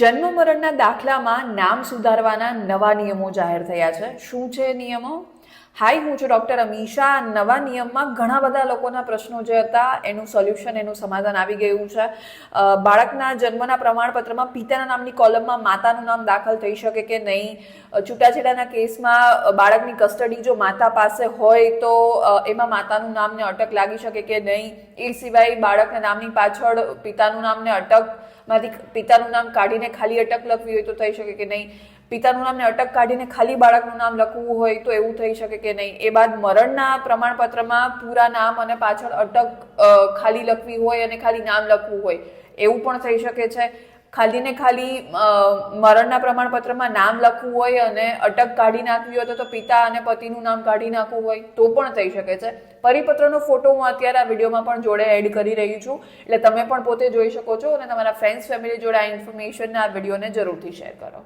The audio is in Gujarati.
જન્મ મરણના દાખલામાં નામ સુધારવાના નવા નિયમો જાહેર થયા છે. શું છે નિયમો? હાય, હું છું ડૉક્ટર અમીશા નવા નિયમમાં ઘણા બધા લોકોના પ્રશ્નો જે હતા, એનું સોલ્યુશન, એનું સમાધાન આવી ગયું છે. બાળકના જન્મના પ્રમાણપત્રમાં પિતાના નામની કોલમમાં માતાનું નામ દાખલ થઈ શકે કે નહીં? છૂટાછેડાના કેસમાં બાળકની કસ્ટડી જો માતા પાસે હોય તો એમાં માતાનું નામને અટક લાગી શકે કે નહીં? એ સિવાય બાળકના નામની પાછળ પિતાનું નામને અટકમાંથી પિતાનું નામ કાઢીને ખાલી અટક લખવી હોય તો થઈ શકે કે નહીં? પિતાનું નામને અટક કાઢીને ખાલી બાળકનું નામ લખવું હોય તો એવું થઈ શકે કે નહીં. એ બાદ મરણના પ્રમાણપત્રમાં પૂરા નામ અને પાછળ અટક ખાલી લખવી હોય અને ખાલી નામ લખવું હોય એવું પણ થઈ શકે છે. ખાલી ને ખાલી મરણના પ્રમાણપત્રમાં નામ લખવું હોય અને અટક કાઢી નાખવી હોય તો પિતા અને પતિનું નામ કાઢી નાખવું હોય તો પણ થઈ શકે છે. પરિપત્રનો ફોટો હું અત્યારે આ વિડીયોમાં પણ જોડે એડ કરી રહી છું. એટલે તમે પણ પોતે જોઈ શકો છો અને તમારા ફ્રેન્ડ્સ ફેમિલી જોડે આ ઇન્ફોર્મેશન આ વિડીયોને જરૂરથી શેર કરો.